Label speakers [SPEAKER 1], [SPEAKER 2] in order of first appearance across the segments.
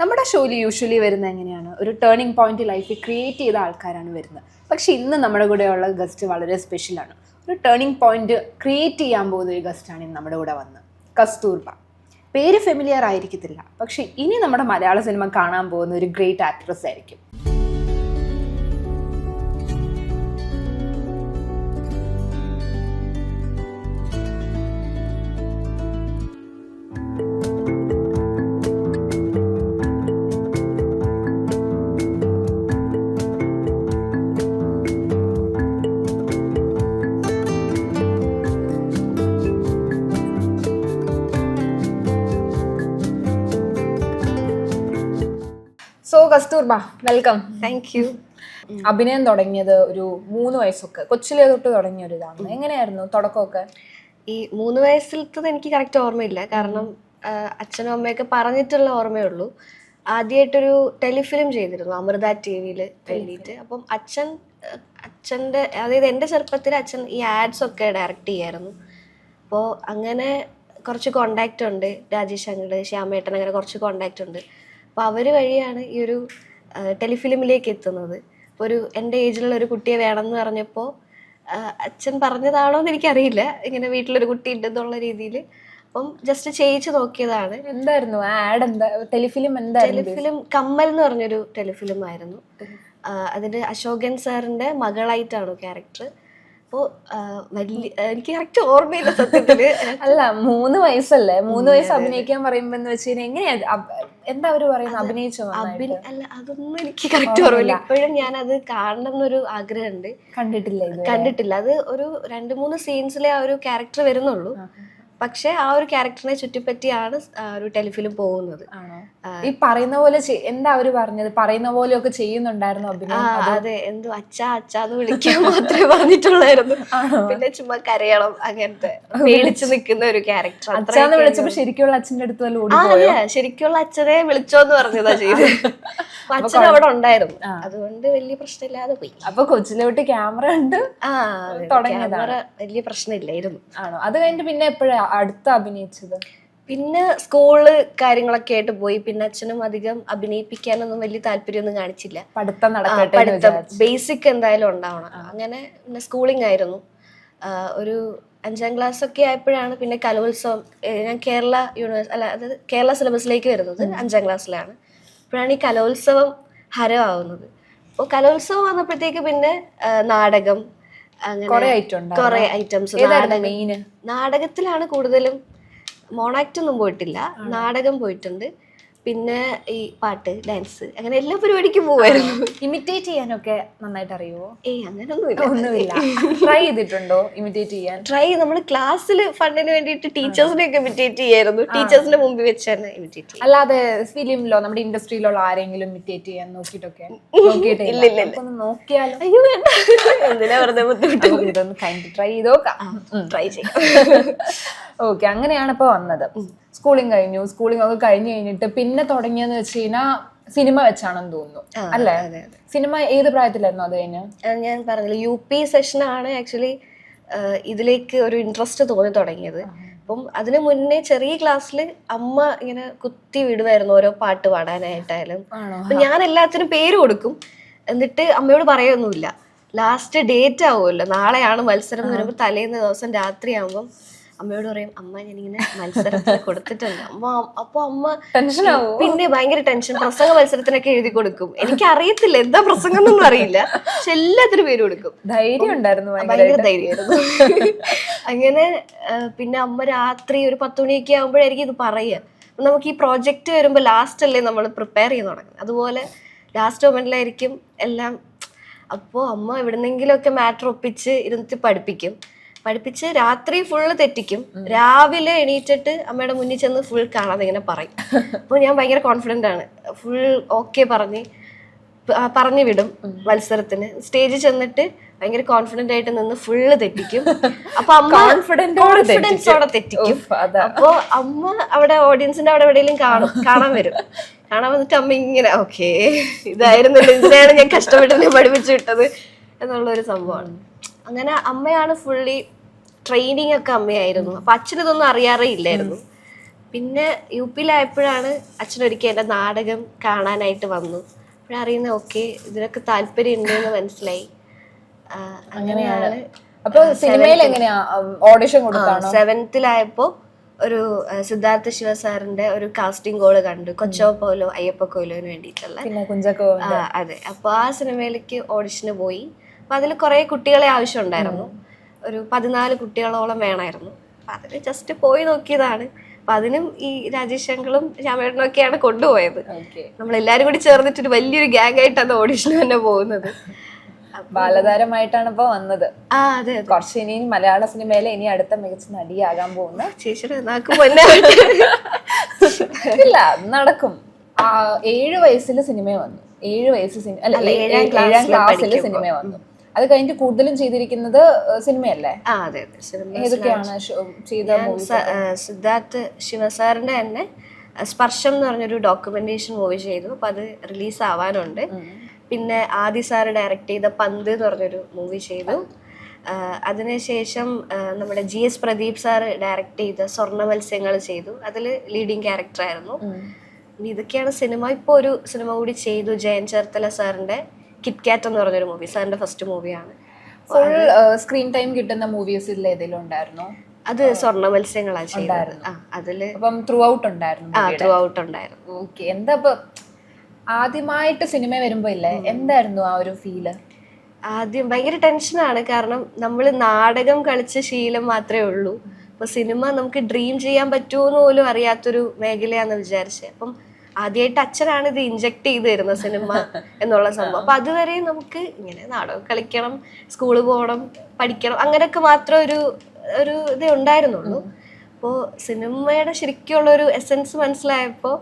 [SPEAKER 1] നമ്മുടെ ഷോയിൽ യൂഷ്വലി വരുന്നത് എങ്ങനെയാണ്? ഒരു ടേണിംഗ് പോയിന്റ് ലൈഫിൽ ക്രിയേറ്റ് ചെയ്ത ആൾക്കാരാണ് വരുന്നത്. പക്ഷെ ഇന്ന് നമ്മുടെ കൂടെയുള്ള ഗസ്റ്റ് വളരെ സ്പെഷ്യലാണ് ഒരു ടേണിംഗ് പോയിന്റ് ക്രിയേറ്റ് ചെയ്യാൻ പോകുന്ന ഒരു ഗസ്റ്റാണ് ഇന്ന് നമ്മുടെ കൂടെ വന്നത് കസ്തൂർബ. പേര് ഫെമിലിയർ ആയിരിക്കത്തില്ല. പക്ഷെ ഇനി നമ്മുടെ മലയാള സിനിമ കാണാൻ പോകുന്ന ഒരു ഗ്രേറ്റ് ആക്ട്രസ് ആയിരിക്കും. So Kasturba welcome
[SPEAKER 2] thank you
[SPEAKER 1] അഭിനയം തുടങ്ങിയത് ഒരു മൂന്ന് വയസ്സൊക്കെ കൊച്ചിലെ തൊട്ട് തുടങ്ങിയ ഒരു ഇതാണ് എങ്ങനെയായിരുന്നു തുടക്കമൊക്കെ?
[SPEAKER 2] ഈ മൂന്ന് വയസ്സിലത്തത് എനിക്ക് കറക്റ്റ് ഓർമ്മയില്ല. കാരണം അച്ഛനും അമ്മയൊക്കെ പറഞ്ഞിട്ടുള്ള ഓർമ്മയേ ഉള്ളൂ ആദ്യമായിട്ടൊരു ടെലിഫിലിം ചെയ്തിരുന്നു അമൃത ടി വിയിൽ വേണ്ടിയിട്ട് അപ്പം അച്ഛൻ അച്ഛന്റെ അതായത് എന്റെ ചെറുപ്പത്തിൽ അച്ഛൻ ഈ ആഡ്സ് ഒക്കെ ഡയറക്റ്റ് ചെയ്യായിരുന്നു. അപ്പോൾ അങ്ങനെ കുറച്ച് കോണ്ടാക്റ്റ് ഉണ്ട്. രാജേഷ് അങ്ങട് ശ്യാമേട്ടൻ അങ്ങനെ കുറച്ച് കോണ്ടാക്റ്റ് ഉണ്ട്. അപ്പോൾ അവർ വഴിയാണ് ഈ ഒരു ടെലിഫിലിമിലേക്ക് എത്തുന്നത്. ഇപ്പോൾ ഒരു എന്റെ ഏജിലുള്ള ഒരു കുട്ടിയെ വേണമെന്ന് പറഞ്ഞപ്പോൾ അച്ഛൻ പറഞ്ഞതാണോ എന്ന് എനിക്കറിയില്ല. ഇങ്ങനെ വീട്ടിലൊരു കുട്ടി ഉണ്ടെന്നുള്ള രീതിയിൽ അപ്പം ജസ്റ്റ് ചെയ്യിച്ചു നോക്കിയതാണ്.
[SPEAKER 1] എന്തായിരുന്നു? ആഡ് എന്താ? ടെലിഫിലിം എന്തായിരുന്നു?
[SPEAKER 2] ടെലിഫിലിം കമ്മൽ എന്ന് പറഞ്ഞൊരു ടെലിഫിലിം ആയിരുന്നു അതിന് അശോകൻ സാറിന്റെ മകളായിട്ടാണ് ക്യാരക്ടർ. അപ്പോൾ വലിയ എനിക്ക് കറക്റ്റ് ഓർമ്മയില്ല സത്യത്തിൽ.
[SPEAKER 1] അല്ല മൂന്ന് വയസ്സല്ലേ? മൂന്ന് വയസ്സ് അഭിനയിക്കാൻ പറയുമ്പോ എന്ന് വെച്ച് കഴിഞ്ഞാൽ എങ്ങനെയാ? എന്താ അവർ പറയുന്നത്? അഭിനയിച്ചു
[SPEAKER 2] അഭിന അല്ല അതൊന്നും എനിക്ക് കറക്റ്റ് ഓർമ്മയില്ല. ഇപ്പോഴും ഞാൻ അത് കാണണം എന്നൊരു ആഗ്രഹമുണ്ട്.
[SPEAKER 1] കണ്ടിട്ടില്ല
[SPEAKER 2] കണ്ടിട്ടില്ല. അത് ഒരു രണ്ട് മൂന്ന് സീൻസിലെ ആ ഒരു ക്യാരക്ടർ വരുന്നുള്ളൂ. പക്ഷെ ആ ഒരു ക്യാരക്ടറിനെ ചുറ്റിപ്പറ്റിയാണ് ഒരു ടെലിഫിലിം പോകുന്നത്.
[SPEAKER 1] ഈ പറയുന്ന പോലെ എന്താ അവർ പറഞ്ഞത്? പറയുന്ന പോലെയൊക്കെ ചെയ്യുന്നുണ്ടായിരുന്നു
[SPEAKER 2] അതെ എന്തോ അച്ഛാ അച്ഛാന്ന് വിളിക്കാൻ മാത്രമേ പറഞ്ഞിട്ടുള്ളായിരുന്നു. പിന്നെ ചുമ്മാ കരയണം അങ്ങനത്തെ പേടിച്ചു നിൽക്കുന്ന ഒരു ക്യാരക്ടർ.
[SPEAKER 1] അച്ഛാന്ന് വിളിച്ചപ്പോ ശരിക്കുള്ള അച്ഛന്റെ അടുത്ത് വല്ല
[SPEAKER 2] ശരിക്കുള്ള അച്ഛനെ വിളിച്ചോന്ന് പറഞ്ഞതാ ചെയ്ത് അച്ഛൻ അവിടെ ഉണ്ടായിരുന്നു. അതുകൊണ്ട് വലിയ പ്രശ്നമില്ലാതെ പോയി.
[SPEAKER 1] അപ്പൊ കൊച്ചിലോട്ട് ക്യാമറ ഉണ്ട്
[SPEAKER 2] ആ ക്യാമറ വലിയ പ്രശ്നമില്ലായിരുന്നു.
[SPEAKER 1] ആണോ? അത് കഴിഞ്ഞിട്ട് പിന്നെ എപ്പോഴാ? അടുത്ത അഭിനയിച്ചത്?
[SPEAKER 2] പിന്നെ സ്കൂൾ കാര്യങ്ങളൊക്കെ ആയിട്ട് പോയി. പിന്നെ അച്ഛനും അധികം അഭിനയിപ്പിക്കാനൊന്നും വലിയ താല്പര്യമൊന്നും കാണിച്ചില്ല.
[SPEAKER 1] പഠിത്തം
[SPEAKER 2] ബേസിക് എന്തായാലും ഉണ്ടാവണം. അങ്ങനെ പിന്നെ സ്കൂളിംഗ് ആയിരുന്നു. ഒരു അഞ്ചാം ക്ലാസ് ഒക്കെ ആയപ്പോഴാണ് പിന്നെ കലോത്സവം ഞാൻ കേരള യൂണിവേഴ്സ് അല്ല അതായത് കേരള സിലബസിലേക്ക് വരുന്നത് അഞ്ചാം ക്ലാസ്സിലാണ് അപ്പോഴാണ് ഈ കലോത്സവം ഹരമാവുന്നത്. അപ്പോൾ കലോത്സവം വന്നപ്പോഴത്തേക്ക് പിന്നെ നാടകം അങ്ങനെ
[SPEAKER 1] കുറെ
[SPEAKER 2] ഐറ്റംസ്. നാടകത്തിലാണ് കൂടുതലും മോണാക്ട് ഒന്നും പോയിട്ടില്ല നാടകം പോയിട്ടുണ്ട്. പിന്നെ ഈ പാട്ട് ഡാൻസ് അങ്ങനെ എല്ലാ പരിപാടിക്കും പോവായിരുന്നു.
[SPEAKER 1] ഇമിറ്റേറ്റ് ചെയ്യാനൊക്കെ നന്നായിട്ട് അറിയുമോ
[SPEAKER 2] ഏയ്
[SPEAKER 1] ഒന്നുമില്ല. ട്രൈ ചെയ്തിട്ടുണ്ടോ ഇമിറ്റേറ്റ് ചെയ്യാൻ?
[SPEAKER 2] ട്രൈ നമ്മൾ ക്ലാസ്സിൽ ഫണ്ടിന് വേണ്ടിയിട്ട് ടീച്ചേഴ്സിനെ ഒക്കെ ഇമിറ്റേറ്റ് ചെയ്യായിരുന്നു. ടീച്ചേഴ്സിന്റെ മുമ്പിൽ വെച്ച് തന്നെ ഇമിറ്റേറ്റ് ചെയ്യും
[SPEAKER 1] അല്ലാതെ ഫിലിമിലോ നമ്മുടെ ഇൻഡസ്ട്രിയിലുള്ള ആരെങ്കിലും ഇമിറ്റേറ്റ് ചെയ്യാൻ നോക്കിയിട്ടൊക്കെ. നോക്കിയാലോ?
[SPEAKER 2] അയ്യോ എന്തിനാ വെറുതെ ബുദ്ധിമുട്ട്?
[SPEAKER 1] ഇതൊന്ന് ട്രൈ ചെയ്തോക്കാം
[SPEAKER 2] ട്രൈ ചെയ്യാം.
[SPEAKER 1] ഓക്കെ അങ്ങനെയാണ് ഇപ്പൊ വന്നത്. സ്കൂളിംഗ് കഴിഞ്ഞു സ്കൂളിംഗ് ഒക്കെ കഴിഞ്ഞു കഴിഞ്ഞിട്ട് പിന്നെ തുടങ്ങിയെന്ന് വെച്ച് കഴിഞ്ഞാൽ സിനിമ വെച്ചാണെന്ന് തോന്നുന്നു. അല്ലേ? സിനിമ ഏത് പ്രായത്തിലായിരുന്നു അത് കഴിഞ്ഞ്?
[SPEAKER 2] ഞാൻ പറഞ്ഞില്ല യു പി സെഷനാണ് ആക്ച്വലി ഇതിലേക്ക് ഒരു ഇൻട്രസ്റ്റ് തോന്നി തുടങ്ങിയത്. അപ്പം അതിനു മുന്നേ ചെറിയ ക്ലാസ്സിൽ അമ്മ ഇങ്ങനെ കുത്തി വിടുമായിരുന്നു ഓരോ പാട്ട് പാടാനായിട്ടായാലും. അപ്പം ഞാൻ എല്ലാത്തിനും പേര് കൊടുക്കും. എന്നിട്ട് അമ്മയോട് പറയൊന്നുമില്ല. ലാസ്റ്റ് ഡേറ്റ് ആവുമല്ലോ. നാളെയാണ് മത്സരം എന്ന് പറയുമ്പോൾ തലേന്ന് ദിവസം രാത്രി ആവുമ്പം അമ്മയോട് പറയും അമ്മ ഞാനിങ്ങനെ മത്സരത്തിന് കൊടുത്തിട്ടുണ്ട്. അമ്മ അപ്പൊ അമ്മ പിന്നെ ഭയങ്കര ടെൻഷൻ പ്രസംഗ മത്സരത്തിനൊക്കെ എഴുതി കൊടുക്കും. എനിക്ക് അറിയത്തില്ല എന്താ പ്രസംഗം എന്നൊന്നും അറിയില്ല. പക്ഷെ എല്ലാത്തിനും പേര് കൊടുക്കും.
[SPEAKER 1] ധൈര്യം ഉണ്ടായിരുന്നു ഭയങ്കര
[SPEAKER 2] ധൈര്യമായിരുന്നു. അങ്ങനെ പിന്നെ അമ്മ രാത്രി ഒരു പത്ത് മണിയൊക്കെ ആകുമ്പോഴായിരിക്കും ഇത് പറയുക. നമുക്ക് ഈ പ്രോജക്റ്റ് വരുമ്പോൾ ലാസ്റ്റ് അല്ലേ നമ്മൾ പ്രിപ്പയർ ചെയ്ത് തുടങ്ങുന്നത്. അതുപോലെ ലാസ്റ്റ് മൊമെന്റിലായിരിക്കും എല്ലാം. അപ്പോൾ അമ്മ എവിടുന്നെങ്കിലുമൊക്കെ മാറ്റർ ഒപ്പിച്ച് ഇരുന്നിട്ട് പഠിപ്പിക്കും. പഠിപ്പിച്ച് രാത്രി ഫുള്ള് തെറ്റിക്കും. രാവിലെ എണീറ്റിട്ട് അമ്മയുടെ മുന്നിൽ ചെന്ന് ഫുൾ കാണാതെ ഇങ്ങനെ പറയും. അപ്പോൾ ഞാൻ ഭയങ്കര കോൺഫിഡന്റ് ആണ്. ഫുൾ ഓക്കെ പറഞ്ഞ് പറഞ്ഞു വിടും മത്സരത്തിന്. സ്റ്റേജിൽ ചെന്നിട്ട് ഭയങ്കര കോൺഫിഡന്റ് ആയിട്ട് നിന്ന് ഫുള്ള് തെറ്റിക്കും. അപ്പൊ അമ്മ
[SPEAKER 1] കോൺഫിഡൻസ് അവിടെ
[SPEAKER 2] കോൺഫിഡൻസോടെ തെറ്റിക്കും. അപ്പൊ അമ്മ അവിടെ ഓഡിയൻസിന്റെ അവിടെ എവിടെയെങ്കിലും കാണും കാണാൻ വരും. കാണാൻ വന്നിട്ട് അമ്മ ഇങ്ങനെ ഓക്കെ ഇതായിരുന്നു ഇതിനെയാണ് ഞാൻ കഷ്ടപ്പെട്ട് പഠിപ്പിച്ചു വിട്ടത് എന്നുള്ള ഒരു സംഭവമാണ് അങ്ങനെ അമ്മയാണ് ഫുള്ളി ട്രെയിനിങ് ഒക്കെ അമ്മയായിരുന്നു. അപ്പൊ അച്ഛനിതൊന്നും അറിയാറേ ഇല്ലായിരുന്നു. പിന്നെ യു പിയിലായപ്പോഴാണ് അച്ഛനൊരിക്കൽ എന്റെ നാടകം കാണാനായിട്ട് വന്നു. അപ്പോഴറിയുന്ന ഓക്കെ ഇതിനൊക്കെ താല്പര്യം ഉണ്ടെന്ന് മനസ്സിലായി അങ്ങനെയാണ്.
[SPEAKER 1] അപ്പൊ സിനിമയിൽ എങ്ങനെയാ? ഓഡിഷൻ കൊടുത്താണോ?
[SPEAKER 2] സെവൻത്തിലായപ്പോ ഒരു സിദ്ധാർത്ഥ ശിവ സാറിന്റെ ഒരു കാസ്റ്റിംഗ് കോൾ കണ്ടു. കൊച്ചോ പോലോ അയ്യപ്പ കോലോന് വേണ്ടിയിട്ടുള്ള അതെ. അപ്പൊ ആ സിനിമയിലേക്ക് ഓഡിഷന് പോയി. അപ്പൊ അതിൽ കുറേ കുട്ടികളെ ആവശ്യമുണ്ടായിരുന്നു. ഒരു പതിനാല് കുട്ടികളോളം വേണമായിരുന്നു അപ്പം അതിൽ ജസ്റ്റ് പോയി നോക്കിയതാണ്. അപ്പം അതിനും ഈ രാജേഷ് ശങ്കളും ശ്യാമേട്ടനും ഒക്കെയാണ് കൊണ്ടുപോയത്. നമ്മളെല്ലാവരും കൂടി ചേർന്നിട്ടൊരു വലിയൊരു ഗ്യാങ് ആയിട്ടാണ് ഓഡീഷൻ തന്നെ പോകുന്നത്.
[SPEAKER 1] ബാലതാരമായിട്ടാണ് ഇപ്പൊ വന്നത്.
[SPEAKER 2] ആ അതെ
[SPEAKER 1] കുറച്ച് ഇനി മലയാള സിനിമയിലെ ഇനി അടുത്ത മികച്ച നടിയാകാൻ പോകുന്ന ഇല്ല നടക്കും. ഏഴ് വയസ്സിൽ സിനിമ വന്നു. ഏഴ് വയസ്സ് സിനിമ അല്ല
[SPEAKER 2] ഏഴാം
[SPEAKER 1] ക്ലാസ്സിൽ. സിനിമ വന്നു. അത് കഴിഞ്ഞിട്ട് കൂടുതലും ചെയ്തിരിക്കുന്നത് സിനിമയല്ലേ?
[SPEAKER 2] ആ അതെ അതെ.
[SPEAKER 1] ഏതൊക്കെയാണ് ചെയ്ത
[SPEAKER 2] സിദ്ധാർത്ഥ് ശിവസാറിന്റെ തന്നെ സ്പർശം എന്ന് പറഞ്ഞൊരു ഡോക്യുമെന്റേഷൻ മൂവി ചെയ്തു. അപ്പൊ അത് റിലീസ് ആവാനുണ്ട്. പിന്നെ ആദി സാർ ഡയറക്ട് ചെയ്ത പന്ത് എന്ന് പറഞ്ഞൊരു മൂവി ചെയ്തു. അതിനുശേഷം നമ്മുടെ G S Pradeep sir direct ചെയ്ത സ്വർണ മത്സ്യങ്ങൾ ചെയ്തു. അതിൽ ലീഡിങ് ക്യാരക്ടർ ആയിരുന്നു. ഇതൊക്കെയാണ് സിനിമ. ഇപ്പോൾ ഒരു സിനിമ കൂടി ചെയ്തു ജയൻ ചേർത്തല സാറിന്റെ കിറ്റ്കാറ്റ് എന്ന് പറഞ്ഞൊരു മൂവി സാറിന്റെ ഫസ്റ്റ് മൂവിയാണ്
[SPEAKER 1] ഫുൾ സ്ക്രീൻ ടൈം കിട്ടുന്ന മൂവീസിൽ ഏതെങ്കിലും ഉണ്ടായിരുന്നോ?
[SPEAKER 2] അത് സ്വർണ മത്സ്യങ്ങളാണ് ചെയ്തത് അതിൽ
[SPEAKER 1] അപ്പം ത്രൂ ഔട്ട് ഉണ്ടായിരുന്നു
[SPEAKER 2] ആ ത്രൂ ഔട്ട് ഉണ്ടായിരുന്നു.
[SPEAKER 1] ഓക്കെ എന്താ ഇപ്പൊ ആദ്യമായിട്ട് സിനിമ വരുമ്പോ ഇല്ലേ? എന്തായിരുന്നു ആ ഒരു ഫീൽ
[SPEAKER 2] ആദ്യം ഭയങ്കര ടെൻഷനാണ് കാരണം നമ്മൾ നാടകം കളിച്ച ശീലം മാത്രമേ ഉള്ളൂ. അപ്പൊ സിനിമ നമുക്ക് ഡ്രീം ചെയ്യാൻ പറ്റുമോ പോലും അറിയാത്തൊരു മേഖലയാന്ന് വിചാരിച്ചത് അപ്പം ആദ്യമായിട്ട് അച്ഛനാണ് ഇത് ഇഞ്ചക്ട് ചെയ്ത് തരുന്നത് സിനിമ എന്നുള്ള സംഭവം. അപ്പൊ അതുവരെ നമുക്ക് ഇങ്ങനെ നാടകം കളിക്കണം സ്കൂളിൽ പോകണം പഠിക്കണം അങ്ങനെയൊക്കെ മാത്രം ഒരു ഒരു ഇതേ ഉണ്ടായിരുന്നുള്ളൂ. അപ്പോൾ സിനിമയുടെ ശരിക്കുള്ള ഒരു എസൻസ് മനസ്സിലായപ്പോൾ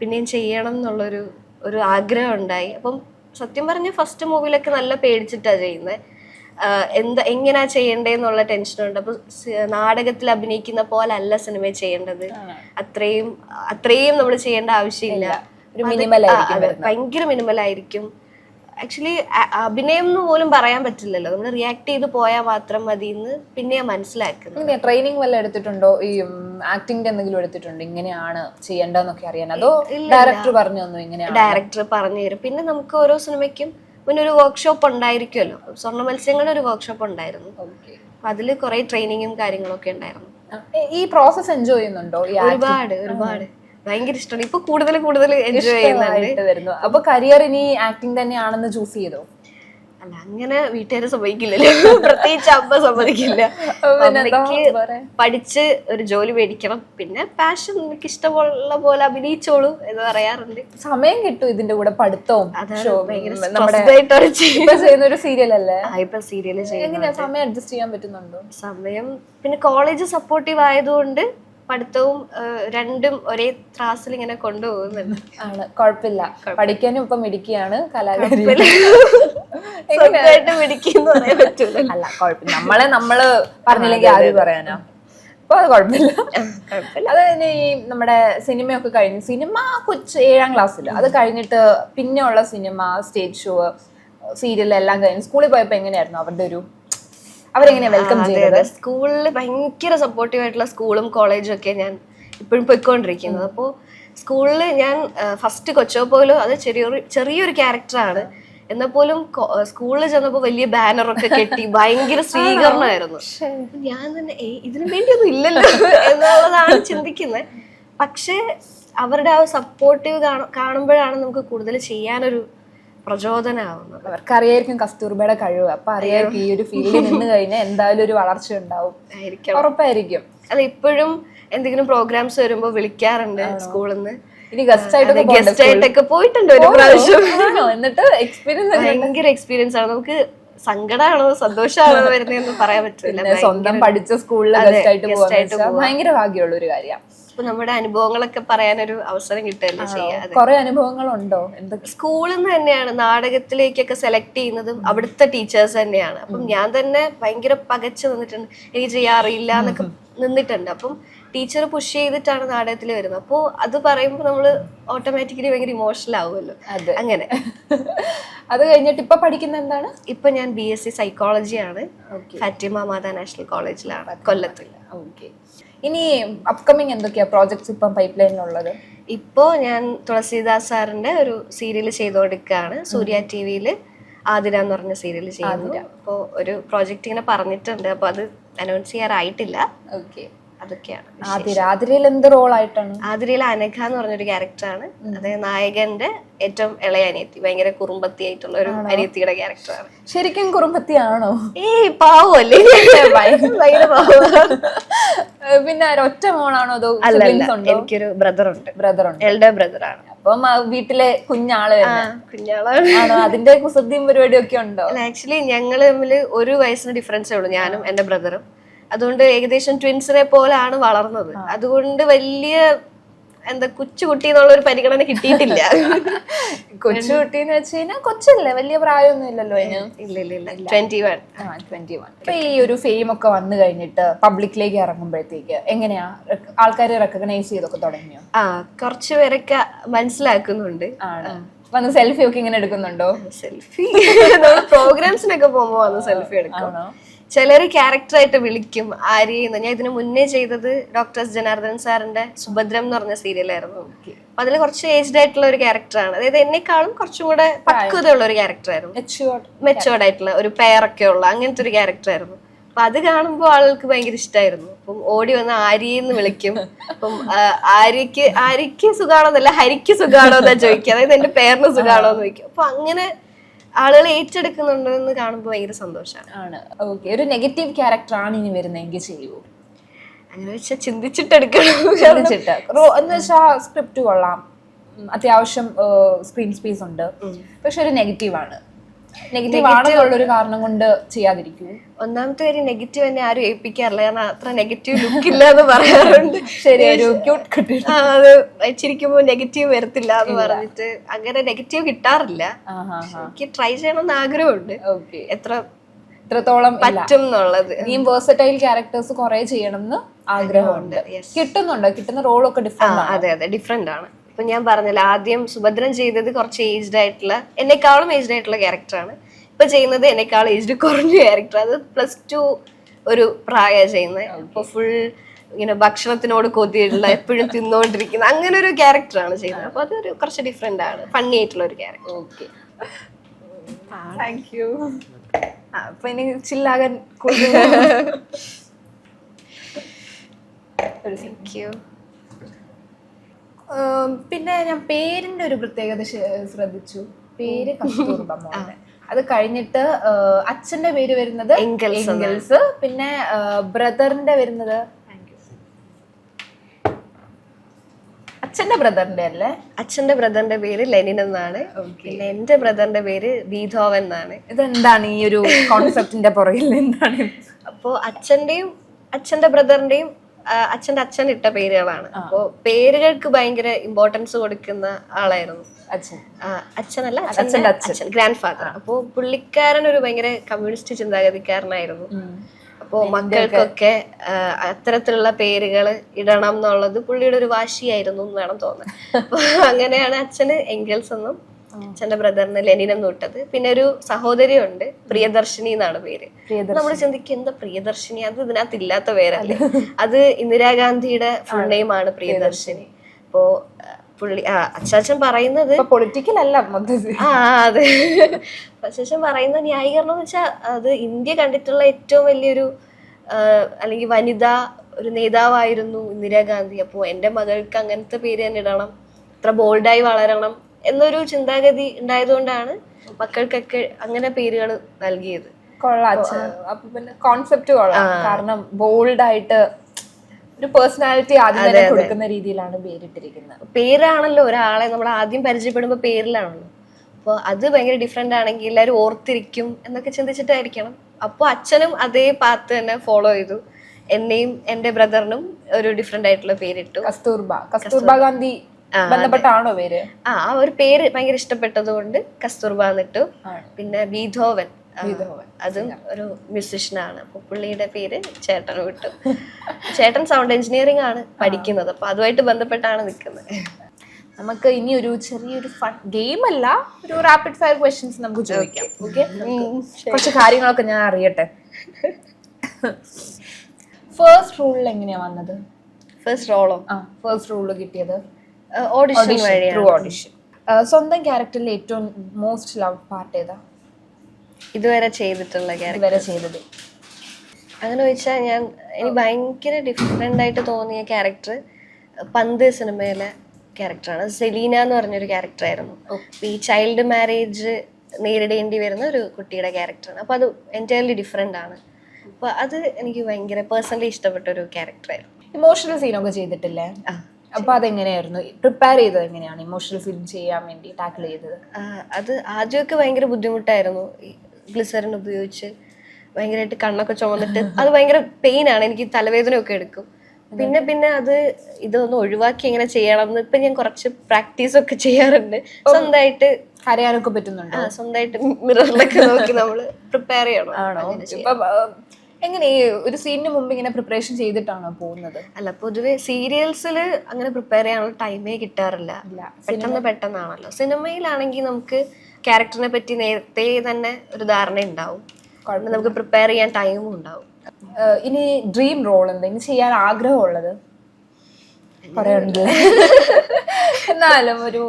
[SPEAKER 2] പിന്നെയും ചെയ്യണം എന്നുള്ളൊരു ഒരു ആഗ്രഹം ഉണ്ടായി. അപ്പം സത്യം പറഞ്ഞ ഫസ്റ്റ് മൂവിലൊക്കെ നല്ല പേടിച്ചിട്ടാണ് ചെയ്യുന്നത് എന്താ എങ്ങനെയാ ചെയ്യണ്ടേന്നുള്ള ടെൻഷനുണ്ട്. അപ്പൊ നാടകത്തിൽ അഭിനയിക്കുന്ന പോലെ അല്ല സിനിമ ചെയ്യേണ്ടത്. അത്രയും അത്രയും നമ്മൾ ചെയ്യേണ്ട ആവശ്യമില്ല. ഭയങ്കര മിനിമൽ ആയിരിക്കും. ആക്ച്വലി അഭിനയം എന്ന് പോലും പറയാൻ പറ്റില്ലല്ലോ. നമ്മൾ റിയാക്ട് ചെയ്ത് പോയാൽ മാത്രം മതി എന്ന് പിന്നെ മനസ്സിലാക്കുന്നത്.
[SPEAKER 1] ട്രെയിനിങ് വല്ല എടുത്തിട്ടുണ്ടോ? ഈ ആക്ടിംഗ് എന്തെങ്കിലും എടുത്തിട്ടുണ്ടോ? ഇങ്ങനെയാണ് ചെയ്യേണ്ടതെന്നൊക്കെ അറിയാൻ. അതോ ഡയറക്ടർ പറഞ്ഞു തന്നു ഇങ്ങനെയാണ്?
[SPEAKER 2] ഡയറക്ടർ പറഞ്ഞു തരും. പിന്നെ നമുക്ക് ഓരോ സിനിമയ്ക്കും മുന്നേ ഒരു വർക്ക്ഷോപ്പ് ഉണ്ടായിരിക്കുമല്ലോ. സ്വർണ മത്സ്യങ്ങളുടെ ഒരു വർക്ക്ഷോപ്പ് ഉണ്ടായിരുന്നു. അതിൽ കുറെ ട്രെയിനിങ്ങും കാര്യങ്ങളൊക്കെ ഉണ്ടായിരുന്നു.
[SPEAKER 1] ഈ പ്രോസസ് എൻജോയ് ചെയ്യുന്നുണ്ടോ?
[SPEAKER 2] ഒരുപാട് ഒരുപാട്. ഭയങ്കര ഇഷ്ടമാണ്. ഇപ്പൊ കൂടുതൽ കൂടുതൽ എൻജോയ് ചെയ്യുന്നുണ്ട്.
[SPEAKER 1] അപ്പൊ കരിയർ ഇനി ആക്ടിങ് തന്നെയാണെന്ന് ചൂസ് ചെയ്തോ?
[SPEAKER 2] അല്ല അങ്ങനെ വീട്ടുകാരെ സമ്മതിക്കില്ലല്ലോ. പ്രത്യേകിച്ച് അമ്മ സമ്മതിക്കില്ല. അമ്മയ്ക്ക് പഠിച്ച് ഒരു ജോലി മേടിക്കണം. പിന്നെ പാഷൻ നിനക്ക് ഇഷ്ടമുള്ള പോലെ അഭിനയിച്ചോളൂ എന്ന് പറയാറുണ്ട്.
[SPEAKER 1] സമയം കിട്ടും ഇതിന്റെ കൂടെ പഠിത്തവും. ചെയ്യുന്ന ഒരു സീരിയൽ അല്ലേ?
[SPEAKER 2] ഇപ്പൊ ചെയ്യുന്നത്
[SPEAKER 1] എങ്ങനെയാ സമയം അഡ്ജസ്റ്റ് ചെയ്യാൻ പറ്റുന്നുണ്ടോ?
[SPEAKER 2] സമയം പിന്നെ കോളേജ് സപ്പോർട്ടീവ് ആയതുകൊണ്ട് പഠിത്തവും രണ്ടും ഒരേ ത്രാസിൽ ഇങ്ങനെ കൊണ്ടുപോകുന്നുണ്ട്.
[SPEAKER 1] ആണ്. കുഴപ്പമില്ല. പഠിക്കാനും ഇപ്പൊ മിടിക്കുകയാണ് കലാകാരി അല്ല കുഴപ്പമില്ല. നമ്മളെ നമ്മൾ പറഞ്ഞില്ലെങ്കിൽ ആരും പറയാനോ? അപ്പൊ അത് കുഴപ്പമില്ല. അത് തന്നെ ഈ നമ്മുടെ സിനിമയൊക്കെ കഴിഞ്ഞ് സിനിമ കൊച്ചു ഏഴാം ക്ലാസ്സിൽ അത് കഴിഞ്ഞിട്ട് പിന്നെയുള്ള സിനിമ സ്റ്റേജ് ഷോ സീരിയൽ എല്ലാം കഴിഞ്ഞ് സ്കൂളിൽ പോയപ്പോ എങ്ങനെയായിരുന്നു അവരുടെ ഒരു അവരെങ്ങനെയാ വെൽക്കം ചെയ്തത്
[SPEAKER 2] സ്കൂളിൽ ഭയങ്കര സപ്പോർട്ടീവ് ആയിട്ടുള്ള സ്കൂളും കോളേജും ഒക്കെ ഞാൻ ഇപ്പോഴും പോയിക്കൊണ്ടിരിക്കുന്നത്. അപ്പോൾ സ്കൂളിൽ ഞാൻ ഫസ്റ്റ് കൊച്ചോ കൊച്ചോപ്പോലും അത് ചെറിയൊരു ചെറിയൊരു ക്യാരക്ടറാണ് എന്നാൽ പോലും സ്കൂളിൽ ചെന്നപ്പോൾ വലിയ ബാനറൊക്കെ കെട്ടി ഭയങ്കര സ്വീകരണമായിരുന്നു. ഞാൻ തന്നെ ഇതിനു ഇതിനു വേണ്ടിയൊന്നും ഇല്ലല്ലോ എന്നുള്ളതാണ് ചിന്തിക്കുന്നത് പക്ഷേ അവരുടെ ആ സപ്പോർട്ടീവ് കാണുമ്പോഴാണ് നമുക്ക് കൂടുതൽ ചെയ്യാനൊരു പ്രചോദനമാവുന്നത്
[SPEAKER 1] അവർക്കറിയായിരിക്കും കസ്തൂർബയുടെ കഴിവ്. അപ്പൊ അറിയായിരിക്കും ഈ ഒരു ഫീൽഡിൽ നിന്ന് കഴിഞ്ഞാൽ എന്തായാലും ഒരു വളർച്ച ഉണ്ടാവും. ഉറപ്പായിരിക്കും.
[SPEAKER 2] അത് ഇപ്പോഴും എന്തെങ്കിലും പ്രോഗ്രാംസ് വരുമ്പോ വിളിക്കാറുണ്ട് സ്കൂളിൽ നിന്ന്
[SPEAKER 1] ഇനി ഗസ്റ്റ് ആയിട്ടൊക്കെ
[SPEAKER 2] പോയിട്ടുണ്ട് ഒരു പ്രാവശ്യം.
[SPEAKER 1] എന്നിട്ട് എക്സ്പീരിയൻസ്
[SPEAKER 2] ഭയങ്കര എക്സ്പീരിയൻസ് ആണ്. നമുക്ക് സങ്കടമാണോ സന്തോഷമാണോ വരുന്നതെന്ന് പറയാൻ പറ്റില്ല.
[SPEAKER 1] സ്വന്തം പഠിച്ച സ്കൂളിൽ ഗസ്റ്റ് ആയിട്ട് ഭയങ്കര ഭാഗ്യമുള്ള ഒരു കാര്യമാണ്
[SPEAKER 2] അപ്പൊ നമ്മുടെ അനുഭവങ്ങളൊക്കെ പറയാനൊരു അവസരം കിട്ടുകയല്ലേ ചെയ്യാതെ
[SPEAKER 1] കുറെ അനുഭവങ്ങളുണ്ടോ?
[SPEAKER 2] സ്കൂളിൽ നിന്ന് തന്നെയാണ് നാടകത്തിലേക്കൊക്കെ സെലക്ട് ചെയ്യുന്നതും അവിടുത്തെ ടീച്ചേഴ്സ് തന്നെയാണ്. അപ്പം ഞാൻ തന്നെ ഭയങ്കര പകച്ചു നിന്നിട്ടുണ്ട്. എനിക്ക് ചെയ്യാൻ അറിയില്ല എന്നൊക്കെ നിന്നിട്ടുണ്ട്. അപ്പം ടീച്ചർ പുഷ് ചെയ്തിട്ടാണ് നാടകത്തിൽ വരുന്നത്. അപ്പോൾ അത് പറയുമ്പോൾ നമ്മൾ ഓട്ടോമാറ്റിക്കലി ഭയങ്കര ഇമോഷണൽ ആവുമല്ലോ.
[SPEAKER 1] അതെ.
[SPEAKER 2] അങ്ങനെ.
[SPEAKER 1] അത് കഴിഞ്ഞിട്ട് ഇപ്പൊ പഠിക്കുന്ന എന്താണ്?
[SPEAKER 2] ഇപ്പൊ ഞാൻ ബി എസ് സി സൈക്കോളജിയാണ് ഫാറ്റിമ മാതാ നാഷണൽ കോളേജിലാണ് കൊല്ലത്തിൽ
[SPEAKER 1] ഓക്കെ ഇനി അപ്കമിങ് എന്തൊക്കെയാ പ്രോജക്ട്സ് ഇപ്പം പൈപ്പ് ലൈനിലുള്ളത്
[SPEAKER 2] ഇപ്പോ ഞാൻ തുളസീദാസ് സാറിന്റെ ഒരു സീരിയൽ ചെയ്തുകൊടുക്കുകയാണ് സൂര്യ ടി വിയിൽ ആതിര എന്ന് പറഞ്ഞ സീരിയൽ ചെയ്യുന്നു. അപ്പോൾ ഒരു പ്രോജക്റ്റ് ഇങ്ങനെ പറഞ്ഞിട്ടുണ്ട്. അപ്പോൾ അത് അനൗൺസ് ചെയ്യാറായിട്ടില്ല.
[SPEAKER 1] ഓക്കെ
[SPEAKER 2] അതൊക്കെയാണ്
[SPEAKER 1] ആതിര. ആതിരയിൽ എന്ത് റോൾ ആയിട്ടാണ്
[SPEAKER 2] ആതിരയിൽ അനഘ എന്ന് പറഞ്ഞൊരു ക്യാരക്ടറാണ്. അതായത് നായകന്റെ ഏറ്റവും ഇളയ അനിയത്തി. ഭയങ്കര കുറുമ്പത്തി ആയിട്ടുള്ള ഒരു അനിയത്തിയുടെ ക്യാരക്ടറാണ്.
[SPEAKER 1] ശരിക്കും കുറുമ്പത്തിയാണോ?
[SPEAKER 2] ഏയ് പാവല്ലേ? ഭയങ്കര
[SPEAKER 1] പിന്നെ? ഒറ്റ മോണാണോ അതോ
[SPEAKER 2] എനിക്കൊരു ബ്രദർ ഉണ്ട്?
[SPEAKER 1] ബ്രദർ ഉണ്ട്
[SPEAKER 2] എൽഡർ ബ്രദർ ആണ്
[SPEAKER 1] അപ്പം വീട്ടിലെ കുഞ്ഞാൾ
[SPEAKER 2] കുഞ്ഞാളാണ്.
[SPEAKER 1] അതിന്റെ കുസൃതിയും പരിപാടിയും ഒക്കെ ഉണ്ടോ
[SPEAKER 2] ആക്ച്വലി ഞങ്ങൾ തമ്മിൽ ഒരു വയസ്സിന് ഡിഫറൻസേ ഉള്ളൂ. ഞാനും എന്റെ ബ്രദറും. അതുകൊണ്ട് ഏകദേശം ട്വിൻസിനെ പോലാണ് വളർന്നത്. അതുകൊണ്ട് വലിയ എന്താ കൊച്ചുകുട്ടി എന്നുള്ള ഒരു പരിഗണന കിട്ടിയിട്ടില്ല.
[SPEAKER 1] കൊച്ചുകുട്ടി എന്ന് വെച്ച് കഴിഞ്ഞാൽ കൊച്ചല്ലേ വലിയ പ്രായമൊന്നും ഇല്ലല്ലോ
[SPEAKER 2] ഇല്ല ഇല്ല ഇല്ല. ട്വന്റി വൺ
[SPEAKER 1] ആ ട്വന്റി വൺ ഇപ്പൊ ഈ ഒരു ഫെയിം ഒക്കെ വന്നു കഴിഞ്ഞിട്ട് പബ്ലിക്കിലേക്ക് ഇറങ്ങുമ്പോഴത്തേക്ക് എങ്ങനെയാ? ആൾക്കാർ റെക്കഗ്നൈസ് ചെയ്തൊക്കെ തുടങ്ങിയോ?
[SPEAKER 2] ആ കുറച്ച് പേരൊക്കെ മനസ്സിലാക്കുന്നുണ്ട്.
[SPEAKER 1] ആണ്. വന്ന് സെൽഫി ഒക്കെ ഇങ്ങനെ എടുക്കുന്നുണ്ടോ?
[SPEAKER 2] സെൽഫി പ്രോഗ്രാംസിനൊക്കെ പോകുമ്പോ വന്ന് സെൽഫി എടുക്കും. ചിലര് ക്യാരക്ടറായിട്ട് വിളിക്കും ആര്യെന്ന് ഞാൻ ഇതിനു മുന്നേ ചെയ്തത് ഡോക്ടർ എസ് ജനാർദ്ദൻ സാറിന്റെ സുഭദ്രം എന്ന് പറഞ്ഞ സീരിയലായിരുന്നു അപ്പൊ അതിൽ കുറച്ച് ഏജ്ഡ് ആയിട്ടുള്ള ഒരു ക്യാരക്ടറാണ് അതായത് എന്നെക്കാളും കുറച്ചും കൂടെ പക്വതയുള്ള ഒരു ക്യാരക്ടറായിരുന്നു
[SPEAKER 1] മെച്ചുവേർഡ്
[SPEAKER 2] മെച്ചോർഡ് ആയിട്ടുള്ള ഒരു പേരൊക്കെ ഉള്ള അങ്ങനത്തെ ഒരു ക്യാരക്ടറായിരുന്നു അപ്പൊ അത് കാണുമ്പോൾ ആളുകൾക്ക് ഭയങ്കര ഇഷ്ടമായിരുന്നു അപ്പം ഓടി വന്ന് ആര്യന്ന് വിളിക്കും. അപ്പം ആര്യക്ക് ആര്യക്ക് സുഖാണോന്നല്ല ഹരിക്ക് സുഖാണോ എന്നാ ചോദിക്കുക അതായത് എന്റെ പേരിന് സുഖാണോ എന്ന് ചോദിക്കും. അപ്പൊ അങ്ങനെ ആളുകൾ ഏറ്റെടുക്കുന്നുണ്ട് എന്ന് കാണുമ്പോൾ ഭയങ്കര സന്തോഷമാണ്
[SPEAKER 1] ആണ്. ഓക്കെ ഒരു നെഗറ്റീവ് ക്യാരക്ടർ ആണ് ഇനി വരുന്നതെങ്കിൽ ചെയ്യൂ.
[SPEAKER 2] അങ്ങനെ വെച്ചാൽ ചിന്തിച്ചിട്ടെടുക്കണം.
[SPEAKER 1] എന്ന് വെച്ചാൽ സ്ക്രിപ്റ്റ് കൊള്ളാം. അത്യാവശ്യം സ്ക്രീൻ സ്പേസ് ഉണ്ട്. പക്ഷെ ഒരു നെഗറ്റീവ് ആണ്. നെഗറ്റീവ് ആണെന്നുള്ള ഒരു കാരണം കൊണ്ട് ചെയ്യാതിരിക്കൂ
[SPEAKER 2] ഒന്നാമത്തെ കാര്യം നെഗറ്റീവ് എന്നെ ആരും ഏൽപ്പിക്കാറില്ല. കാരണം അത്ര നെഗറ്റീവ് ലുക്ക് ഇല്ല എന്ന് പറയാറുണ്ട്.
[SPEAKER 1] ശരി ഒരു ക്യൂട്ട് കിട്ടി.
[SPEAKER 2] അത് ചിരിക്കുമ്പോൾ നെഗറ്റീവ് വരത്തില്ല എന്ന് പറഞ്ഞിട്ട് അങ്ങനെ നെഗറ്റീവ് കിട്ടാറില്ല. എനിക്ക് ട്രൈ ചെയ്യണമെന്ന് ആഗ്രഹമുണ്ട്. എത്ര
[SPEAKER 1] എത്രത്തോളം
[SPEAKER 2] പറ്റും എന്നുള്ളത്
[SPEAKER 1] ഇനിയും വേഴ്സറ്റൈൽ ക്യാരക്ടേഴ്സ് കുറെ ചെയ്യണം എന്ന് ആഗ്രഹമുണ്ട്. കിട്ടുന്നുണ്ടോ? കിട്ടുന്ന റോളൊക്കെ ഡിഫറെന്റ്
[SPEAKER 2] അതെ അതെ. ഡിഫറെന്റ് ആണ്. ഇപ്പൊ ഞാൻ പറഞ്ഞില്ല ആദ്യം സുഭദ്രൻ ചെയ്തത് കുറച്ച് ഏജ്ഡ് ആയിട്ടുള്ള എന്നെക്കാളും ഏജ്ഡ് ആയിട്ടുള്ള ക്യാരക്ടറാണ് ഇപ്പൊ ചെയ്യുന്നത് എന്നെക്കാളും ഏജ്ഡ് കുറഞ്ഞ ക്യാരക്ടർ അത് പ്ലസ് ടു ഒരു പ്രായ ചെയ്യുന്നത്. ഇപ്പൊ ഫുൾ ഇങ്ങനെ ഭക്ഷണത്തിനോട് കൊതിയുള്ള എപ്പോഴും തിന്നുകൊണ്ടിരിക്കുന്ന അങ്ങനെ ഒരു ക്യാരക്ടറാണ് ചെയ്യുന്നത്. അപ്പൊ അതൊരു കുറച്ച് ഡിഫറെന്റ് ആണ്. ഫണ്ണി ആയിട്ടുള്ള ഒരു ക്യാരക്ടർ
[SPEAKER 1] ഓക്കെ താങ്ക് യു അപ്പൊ ഇനി ചില്ലാകാൻ.
[SPEAKER 2] താങ്ക് യു
[SPEAKER 1] പിന്നെ ഞാൻ പേരിന്റെ ഒരു പ്രത്യേകത ശ്രദ്ധിച്ചു. പേര് കസ്തൂർബ അത് കഴിഞ്ഞിട്ട് അച്ഛന്റെ പേര് വരുന്നത്
[SPEAKER 2] എങ്കൽസ്
[SPEAKER 1] പിന്നെ ബ്രദറിന്റെ വരുന്നത് അച്ഛന്റെ ബ്രദറിന്റെ അല്ലേ?
[SPEAKER 2] അച്ഛന്റെ ബ്രദറിന്റെ പേര് ലെനിൻ എന്നാണ്. പിന്നെ എന്റെ ബ്രദറിന്റെ പേര് ബീധോവൻ എന്നാണ്.
[SPEAKER 1] ഇതെന്താണ് ഈ ഒരു കോൺസെപ്റ്റിന്റെ പുറകിൽ എന്താണ്
[SPEAKER 2] അപ്പോ അച്ഛന്റെയും അച്ഛന്റെ ബ്രദറിന്റെയും അച്ഛന്റെ അച്ഛൻ ഇട്ട പേരുകളാണ്. അപ്പോ പേരുകൾക്ക് ഭയങ്കര ഇമ്പോർട്ടൻസ് കൊടുക്കുന്ന ആളായിരുന്നു. അച്ഛനല്ല അച്ഛന്റെ അച്ഛൻ. ഗ്രാൻഡ് ഫാദർ അപ്പോ പുള്ളിക്കാരൻ ഒരു ഭയങ്കര കമ്മ്യൂണിസ്റ്റ് ചിന്താഗതിക്കാരനായിരുന്നു. അപ്പോ മക്കൾക്കൊക്കെ അത്തരത്തിലുള്ള പേരുകൾ ഇടണം എന്നുള്ളത് പുള്ളിയുടെ ഒരു വാശിയായിരുന്നു എന്ന് വേണം തോന്നാൻ അപ്പൊ അങ്ങനെയാണ് അച്ഛന് എങ്കിൽസ് എന്നും അച്ഛന്റെ ബ്രദറിന് ലെനിനം തൊട്ടത്. പിന്നെ ഒരു സഹോദരി ഉണ്ട് പ്രിയദർശിനി എന്നാണ് പേര്. നമ്മൾ ചിന്തിക്കും എന്താ പ്രിയദർശിനി? അത് ഇതിനകത്ത് ഇല്ലാത്ത പേരല്ലേ? അത്. ഇന്ദിരാഗാന്ധിയുടെ ഫുൾ നെയിം ആണ് പ്രിയദർശിനി. അപ്പോ പുള്ളി ആ അച്ചാച്ചൻ പറയുന്നത്
[SPEAKER 1] പൊളിറ്റിക്കൽ അല്ല
[SPEAKER 2] ആ അതെ. അച്ചാച്ചൻ പറയുന്ന ന്യായീകരണം എന്ന് വെച്ചാൽ അത് ഇന്ത്യ കണ്ടിട്ടുള്ള ഏറ്റവും വലിയൊരു അല്ലെങ്കിൽ വനിത ഒരു നേതാവായിരുന്നു ഇന്ദിരാഗാന്ധി അപ്പോൾ എന്റെ മകൾക്ക് അങ്ങനത്തെ പേര് തന്നെ ഇടണം. ഇത്ര ബോൾഡായി വളരണം. എന്നൊരു ചിന്താഗതി ഉണ്ടായതുകൊണ്ടാണ് മക്കൾക്കൊക്കെ അങ്ങനെ പേരുകൾ നൽകിയത്.
[SPEAKER 1] കൊള്ളാം. അച്ഛൻ അപ്പൊ പിന്നെ കോൺസെപ്റ്റ് കൊള്ളാം. കാരണം ബോൾഡ് ആയിട്ട് ഒരു പേഴ്സണാലിറ്റി ആദ്യം തന്നെ കൊടുക്കുന്ന രീതിയിലാണ് പേരിട്ടിരിക്കുന്നത്.
[SPEAKER 2] പേരാണല്ലോ ഒരാളെ നമ്മൾ ആദ്യം പരിചയപ്പെടുമ്പോൾ പേരിലാണല്ലോ. അപ്പോൾ അത് ഭയങ്കര ഡിഫറെന്റ് ആണെങ്കിൽ എല്ലാവരും ഓർത്തിരിക്കും എന്നൊക്കെ ചിന്തിച്ചിട്ടായിരിക്കണം. അപ്പോൾ അച്ഛനും അതേ പാത്ത് തന്നെ ഫോളോ ചെയ്തു. എന്നെയും എന്റെ ബ്രദറിനും ഒരു ഡിഫറെന്റ് ആയിട്ടുള്ള പേരിട്ടു.
[SPEAKER 1] കസ്തൂർബ കസ്തൂർബ. ഗാന്ധി ബന്ധപ്പെട്ടാണോ പേര്?
[SPEAKER 2] ആ ആ ഒരു പേര് ഭയങ്കര ഇഷ്ടപ്പെട്ടത് കൊണ്ട് കസ്തൂർബ എന്നിട്ടു. പിന്നെ ബീധോവൻ. അതും ഒരു മ്യൂസിഷ്യനാണ് അപ്പൊ പുള്ളിയുടെ പേര് ചേട്ടൻ വിട്ടു. ചേട്ടൻ സൗണ്ട് എഞ്ചിനീയറിംഗ് ആണ് പഠിക്കുന്നത്. അപ്പൊ അതുമായിട്ട് ബന്ധപ്പെട്ടാണ് നിൽക്കുന്നത്.
[SPEAKER 1] നമുക്ക് ഇനി ഒരു ചെറിയൊരു ഫൺ ഗെയിം അല്ല ഒരു റാപ്പിഡ് ഫയർ ക്വസ്റ്റ്യൻസ് നമുക്ക് ചോദിക്കാം. ഓക്കെ കുറച്ച് കാര്യങ്ങളൊക്കെ ഞാൻ അറിയട്ടെ. ഫേസ്റ്റ് റൂളിൽ എങ്ങനെയാ വന്നത്?
[SPEAKER 2] ഫേസ്റ്റ് റോളോ
[SPEAKER 1] ആ ഫേസ്റ്റ് റൂൾ കിട്ടിയത്.
[SPEAKER 2] ഓഡിഷൻ
[SPEAKER 1] ത്രൂ ഓഡിഷൻ സ്വന്തം ക്യാരക്ടറിൽ ഏറ്റവും മോസ്റ്റ് ലവ് പാർട്ട് ഏതാ?
[SPEAKER 2] ഇതുവരെ ചെയ്തിട്ടുള്ള
[SPEAKER 1] ഇതുവരെ ചെയ്തത്.
[SPEAKER 2] അങ്ങനെ ചോദിച്ചാൽ ഞാൻ എനിക്ക് ഭയങ്കര ഡിഫറെന്റ് ആയിട്ട് തോന്നിയ ക്യാരക്ടർ പന്ത് സിനിമയിലെ ക്യാരക്ടറാണ് സെലീന എന്ന് പറഞ്ഞൊരു ക്യാരക്ടറായിരുന്നു ഈ ചൈൽഡ് മാരേജ് നേരിടേണ്ടി വരുന്ന ഒരു കുട്ടിയുടെ ക്യാരക്ടറാണ് അപ്പോൾ അത് എന്റയർലി ഡിഫറെന്റ് ആണ്. അപ്പോൾ അത് എനിക്ക് ഭയങ്കര പേഴ്സണലി ഇഷ്ടപ്പെട്ട ഒരു ക്യാരക്ടറായിരുന്നു
[SPEAKER 1] ഇമോഷണൽ സീനൊക്കെ ചെയ്തിട്ടില്ലേ?
[SPEAKER 2] ആ.
[SPEAKER 1] അപ്പൊ അതെങ്ങനെയായിരുന്നു? പ്രിപ്പയർ ചെയ്തത് എങ്ങനെയാണ്? ഇമോഷണൽ ഫിലിം ചെയ്യാൻ വേണ്ടി ടാക്കിൾ ചെയ്തത്?
[SPEAKER 2] അത് ആദ്യമൊക്കെ ഭയങ്കര ബുദ്ധിമുട്ടായിരുന്നു. ഗ്ലിസറിൻ ഉപയോഗിച്ച് ഭയങ്കരമായിട്ട് കണ്ണൊക്കെ ചുമന്നിട്ട് അത് ഭയങ്കര പെയിൻ ആണ്. എനിക്ക് തലവേദനയൊക്കെ എടുക്കും. പിന്നെ പിന്നെ അത് ഇതൊന്ന് ഒഴിവാക്കി എങ്ങനെ ചെയ്യണം എന്ന് ഇപ്പൊ ഞാൻ കുറച്ച് പ്രാക്ടീസ് ഒക്കെ ചെയ്യാറുണ്ട്. സ്വന്തമായിട്ട്
[SPEAKER 1] കരയാനൊക്കെ പറ്റുന്നുണ്ട്?
[SPEAKER 2] സ്വന്തമായിട്ട് മിററിലൊക്കെ നോക്കി നമ്മൾ പ്രിപ്പയർ ചെയ്യണം
[SPEAKER 1] ഇപ്പൊ എങ്ങനെ ഈ ഒരു സീനിന് മുമ്പ് ഇങ്ങനെ പ്രിപ്പറേഷൻ ചെയ്തിട്ടാണോ പോകുന്നത്?
[SPEAKER 2] അല്ല പൊതുവെ സീരിയൽസിൽ അങ്ങനെ പ്രിപ്പയർ ചെയ്യാനുള്ള ടൈമേ കിട്ടാറില്ല. പെട്ടെന്ന് പെട്ടെന്നാണല്ലോ. സിനിമയിലാണെങ്കിൽ നമുക്ക് ക്യാരക്ടറിനെ പറ്റി നേരത്തെ തന്നെ ഒരു ധാരണ ഉണ്ടാവും. നമുക്ക് പ്രിപ്പയർ ചെയ്യാൻ ടൈമും ഉണ്ടാവും.
[SPEAKER 1] ഇനി ഡ്രീം റോൾ എന്തെങ്കിലും ഇനി ചെയ്യാൻ ആഗ്രഹമുള്ളത്? കുറെ ഉണ്ട് എന്നാലും ഒരു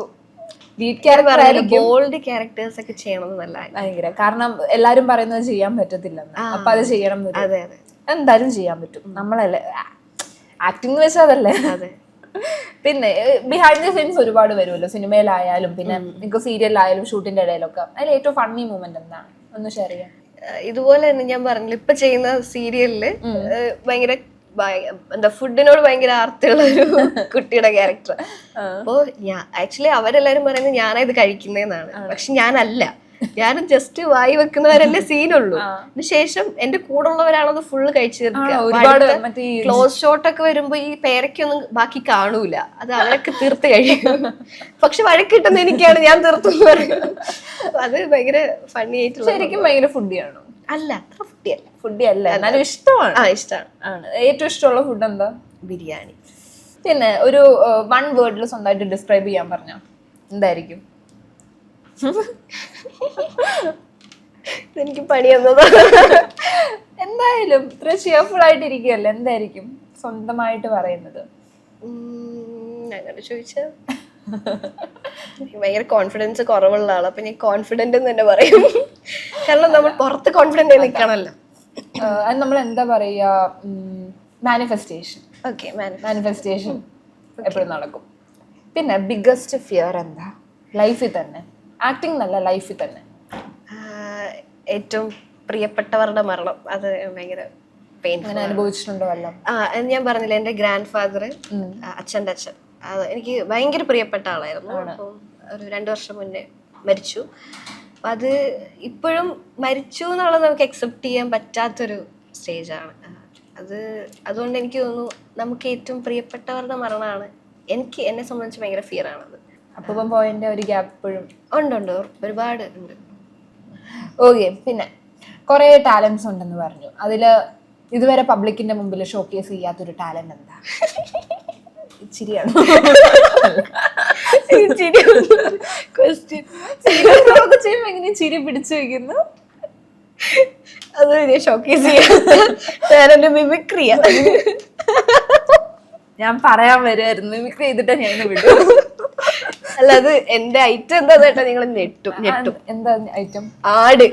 [SPEAKER 1] ലീഡ് ക്യാരക്ടർ ആയിരിക്കും
[SPEAKER 2] ബോൾഡ് ക്യാരക്ടേഴ്സ് ഒക്കെ ചെയ്യണം എന്നല്ല
[SPEAKER 1] ഭയങ്കര. കാരണം എല്ലാരും പറയുന്നത് ചെയ്യാൻ പറ്റത്തില്ലെന്ന്. അപ്പൊ അത് ചെയ്യണം
[SPEAKER 2] അതെ അതെ.
[SPEAKER 1] എന്തായാലും ചെയ്യാൻ പറ്റും. നമ്മളല്ലേ ആക്ടിങ് വെച്ചാൽ അതല്ലേ.
[SPEAKER 2] അതെ.
[SPEAKER 1] പിന്നെ ബിഹൈൻഡ് ദി സീൻസ് ഒരുപാട് വരുമല്ലോ. സിനിമയിലായാലും പിന്നെ നിങ്ങൾക്ക് സീരിയലായാലും ഷൂട്ടിന്റെ ഇടയിലൊക്കെ. അതിൽ ഏറ്റവും ഫണ്ണി മൂമെന്റ് എന്താണ് ഒന്ന് ഷെയർ ചെയ്യാം.
[SPEAKER 2] ഇതുപോലെ തന്നെ ഞാൻ പറഞ്ഞില്ല ഇപ്പൊ ചെയ്യുന്ന സീരിയലിൽ ഭയങ്കര ഭയ- എന്താ ഫുഡിനോട് ഭയങ്കര ആർത്തിയുള്ള ഒരു കുട്ടിയുടെ ക്യാരക്ടർ അപ്പോ ഞാൻ ആക്ച്വലി അവരെല്ലാരും പറയുന്നത് ഞാനാ ഇത് കഴിക്കുന്നതെന്നാണ് പക്ഷെ ഞാനല്ല. ഞാനും ജസ്റ്റ് വായി വെക്കുന്നവരല്ലേ സീനുള്ളൂ അതിനുശേഷം എന്റെ കൂടെ ഉള്ളവരാണത് ഫുള്ള് കഴിച്ചു
[SPEAKER 1] തീർക്കുക.
[SPEAKER 2] ക്ലോസ് ഷോട്ട് ഒക്കെ വരുമ്പോ ഈ പേരക്കൊന്നും ബാക്കി കാണൂല. അത് അവരൊക്കെ തീർത്ത് കഴിയും. പക്ഷെ വഴക്കിട്ടുന്ന എനിക്കാണ് ഞാൻ തീർത്തു അത് ഭയങ്കര ഫണ്ണി ആയിട്ടുള്ള
[SPEAKER 1] ശരിക്കും ഭയങ്കര ഫുഡിയാണോ
[SPEAKER 2] അല്ല അത്ര ഫുഡിയല്ല?
[SPEAKER 1] ഫുഡി അല്ല എന്നാലും ഇഷ്ടമാണ്.
[SPEAKER 2] ആ ഇഷ്ടമാണ്
[SPEAKER 1] ആണ്. ഏറ്റവും ഇഷ്ടമുള്ള ഫുഡ് എന്താ
[SPEAKER 2] ബിരിയാണി.
[SPEAKER 1] പിന്നെ ഒരു വൺ വേർഡിൽ സ്വന്തമായിട്ട് ഡിസ്ക്രൈബ് ചെയ്യാൻ പറഞ്ഞോ? എന്തായിരിക്കും?
[SPEAKER 2] എനിക്ക് പണി തന്നതാ.
[SPEAKER 1] എന്തായാലും ഇത്ര ചെയർഫുൾ ആയിട്ട് ഇരിക്കുകയല്ലേ എന്തായിരിക്കും സ്വന്തമായിട്ട് പറയുന്നത്?
[SPEAKER 2] അങ്ങനെ ചോദിച്ചാൽ ഭയങ്കര കോൺഫിഡൻസ് കുറവുള്ള ആളാ. അപ്പൊ ഞാൻ കോൺഫിഡന്റ് എന്ന് തന്നെ പറയും. കാരണം നമ്മൾ പുറത്ത് കോൺഫിഡന്റ് ആയി
[SPEAKER 1] നിൽക്കണമല്ലോ. അത് നമ്മൾ എന്താ പറയുക മാനിഫെസ്റ്റേഷൻ
[SPEAKER 2] ഓക്കെ
[SPEAKER 1] മാനിഫെസ്റ്റേഷൻ എപ്പോഴും നടക്കും. പിന്നെ ബിഗ്ഗസ്റ്റ് ഫിയർ എന്താ? ലൈഫിൽ തന്നെ. ആക്ടിങ് നല്ല ലൈഫിൽ തന്നെ.
[SPEAKER 2] ഏറ്റവും പ്രിയപ്പെട്ടവരുടെ മരണം. അത് ഭയങ്കര പെയിൻ
[SPEAKER 1] അനുഭവിച്ചിട്ടുണ്ടോ
[SPEAKER 2] ആ ഞാൻ പറഞ്ഞില്ല എന്റെ ഗ്രാൻഡ് ഫാദർ അച്ഛന്റെ അച്ഛൻ. അത് എനിക്ക് ഭയങ്കര പ്രിയപ്പെട്ട ആളായിരുന്നു. ഒരു രണ്ടു വർഷം മുന്നേ മരിച്ചു. അപ്പം അത് ഇപ്പോഴും മരിച്ചു എന്നുള്ളത് നമുക്ക് അക്സെപ്റ്റ് ചെയ്യാൻ പറ്റാത്തൊരു സ്റ്റേജാണ് അത് അതുകൊണ്ട് എനിക്ക് തോന്നുന്നു നമുക്ക് ഏറ്റവും പ്രിയപ്പെട്ടവരുടെ മരണമാണ് എനിക്ക് എന്നെ സംബന്ധിച്ച് ഭയങ്കര ഫിയർ ആണത്.
[SPEAKER 1] അപ്പം പോയിന്റ് ഒരു ഗ്യാപ്പ് ഇപ്പോഴും.
[SPEAKER 2] ഉണ്ട് ഉണ്ട്. ഒരുപാട് ഉണ്ട്.
[SPEAKER 1] ഓക്കെ പിന്നെ കുറേ ടാലൻസ് ഉണ്ടെന്ന് പറഞ്ഞു. അതിൽ ഇതുവരെ പബ്ലിക്കിന്റെ മുമ്പിൽ ഷോക്കേസ് ചെയ്യാത്തൊരു ടാലന്റ് എന്താ? ചിരിയാണ്
[SPEAKER 2] ക്വസ്റ്റ്യൻ
[SPEAKER 1] നമുക്ക് ചെയ്യുമ്പോ എങ്ങനെ ചിരി പിടിച്ചു വെക്കുന്നു?
[SPEAKER 2] അത് ഞാൻ ഷോക്കേസ് ചെയ്യാൻ. മിമിക്രിയ
[SPEAKER 1] ഞാൻ പറയാൻ വരുമായിരുന്നു മിമിക്രി ചെയ്തിട്ട് ഞാൻ വിട്ടു വിടും
[SPEAKER 2] അല്ല അത് എന്റെ ഐറ്റം എന്താ കേട്ടാ നിങ്ങൾ ഞെട്ടും ഞെട്ടും.
[SPEAKER 1] എന്താ ഐറ്റം
[SPEAKER 2] ആട്.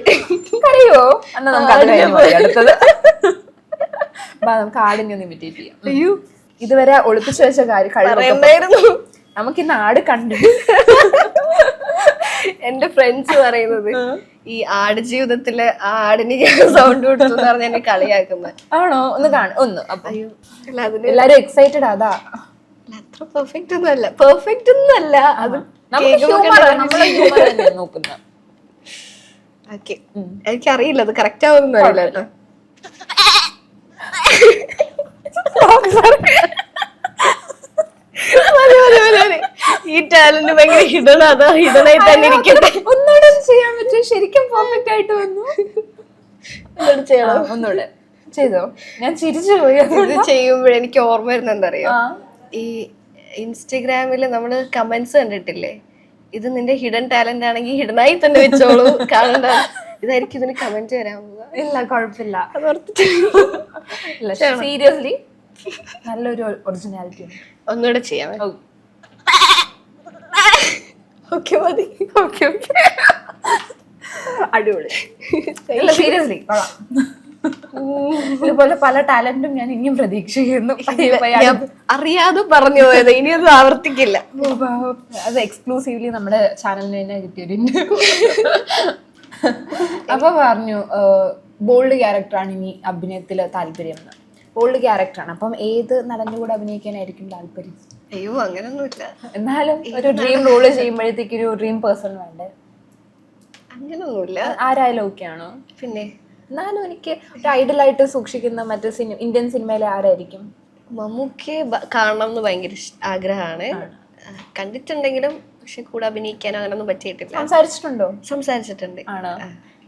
[SPEAKER 1] അറിയോ എന്നാ നമുക്ക് അടുത്തത്. നമുക്ക് ആടിനെ ഒന്ന് ഇമിറ്റേറ്റ് ചെയ്യാം.
[SPEAKER 2] അയ്യോ.
[SPEAKER 1] ഇതുവരെ ഒളിപ്പിച്ചു വെച്ച കാര്യം കഴിവൊക്കെ
[SPEAKER 2] പറയണ്ടായിരുന്നു
[SPEAKER 1] നമുക്ക് ഇന്ന് ആട് കണ്ടു
[SPEAKER 2] എന്റെ ഫ്രണ്ട്സ് പറയുന്നത് ഈ ആട് ജീവിതത്തിൽ ആ ആടിന് സൗണ്ട് കൊടുത്തു എന്ന് പറഞ്ഞ എന്നെ കളിയാക്കുന്നത്
[SPEAKER 1] ആണോ? ഒന്ന് കാണും ഒന്ന്. അപ്പൊ എല്ലാരും എക്സൈറ്റഡ് അതാ.
[SPEAKER 2] അത്ര പെർഫെക്റ്റ് ഒന്നും അല്ല. പെർഫെക്റ്റ് ഒന്നും അല്ല. അത്
[SPEAKER 1] നോക്കുന്ന.
[SPEAKER 2] ഓക്കെ എനിക്കറിയില്ല അത് കറക്റ്റ് ആവുമെന്ന് അറിയില്ല കേട്ടോ മതി, മതി, മതി, മതി. ഈ ടാലന്റ് ഭയങ്കര ഹിഡൺ അതാ ഹിഡണായി തന്നെ ഇരിക്കട്ടെ
[SPEAKER 1] ഒന്നുകൂടെ ചെയ്യാൻ പറ്റും ശരിക്കും പെർഫെക്റ്റ് ആയിട്ട് വന്നു.
[SPEAKER 2] എന്നോട് ചെയ്യണം?
[SPEAKER 1] ഒന്നുകൂടെ. ചെയ്തോ? ഞാൻ ചിരിച്ചു പോയി.
[SPEAKER 2] ഇത് ചെയ്യുമ്പോഴേ എനിക്ക് ഓർമ്മ വരുന്ന എന്താ അറിയോ ഈ ഇൻസ്റ്റഗ്രാമിൽ നമ്മൾ കമന്റ്സ് കണ്ടിട്ടില്ലേ? ഇത് നിന്റെ ഹിഡൻ ടാലന്റ് ആണെങ്കിൽ ഹിഡനായി തന്നെ വെച്ചോളൂ. കാണണ്ട. ഇതായിരിക്കും ഇതിന് കമന്റ് വരാൻ പോകുക
[SPEAKER 1] ഇല്ല കുഴപ്പമില്ല. ഇല്ല സീരിയസ്ലി നല്ലൊരു ഒറിജിനാലിറ്റി
[SPEAKER 2] ഒന്നുകൂടെ ചെയ്യാം
[SPEAKER 1] ഓക്കെ മതി. ഓക്കെ ഓക്കെ അടിപൊളി. സീരിയസ്ലി ഇതുപോലെ പല ടാലന്റും ഞാൻ ഇനിയും പ്രതീക്ഷിക്കുന്നു.
[SPEAKER 2] അറിയാതെ പറഞ്ഞു പോയത്. ഇനി അത് ആവർത്തിക്കില്ല.
[SPEAKER 1] അത് എക്സ്ക്ലൂസീവ്ലി നമ്മുടെ ചാനലിന് തന്നെ കിട്ടിയൊരു അപ്പൊ പറഞ്ഞു ബോൾഡ് ക്യാരക്ടറാണ് ഇനി അഭിനയത്തിൽ താല്പര്യം ബോൾഡ് ക്യാരക്ടറാണ് അപ്പം ഏത് നടന്റെ കൂടെ അഭിനയിക്കാനായിരിക്കും താല്പര്യം?
[SPEAKER 2] അയ്യോ അങ്ങനൊന്നുമില്ല.
[SPEAKER 1] എന്നാലും ഒരു ഡ്രീം റോൾ ചെയ്യുമ്പോഴത്തേക്ക് ഒരു ഡ്രീം പേഴ്സൺ വേണ്ടേ?
[SPEAKER 2] അങ്ങനൊന്നുമില്ല.
[SPEAKER 1] ആരായാലും ഓക്കെ ആണോ?
[SPEAKER 2] പിന്നെ?
[SPEAKER 1] എന്നാലും എനിക്ക് ഒരു ഐഡലായിട്ട് സൂക്ഷിക്കുന്ന മറ്റു സിനിമ ഇന്ത്യൻ സിനിമയിലെ ആരായിരിക്കും?
[SPEAKER 2] മമ്മൂക്കെ കാണണം എന്ന് ഭയങ്കര ആഗ്രഹമാണ്. കണ്ടിട്ടുണ്ടെങ്കിലും പക്ഷെ കൂടെ അഭിനയിക്കാൻ അങ്ങനൊന്നും പറ്റിയിട്ടില്ല.
[SPEAKER 1] സംസാരിച്ചിട്ടുണ്ടോ?
[SPEAKER 2] സംസാരിച്ചിട്ടുണ്ട്.
[SPEAKER 1] ആണോ?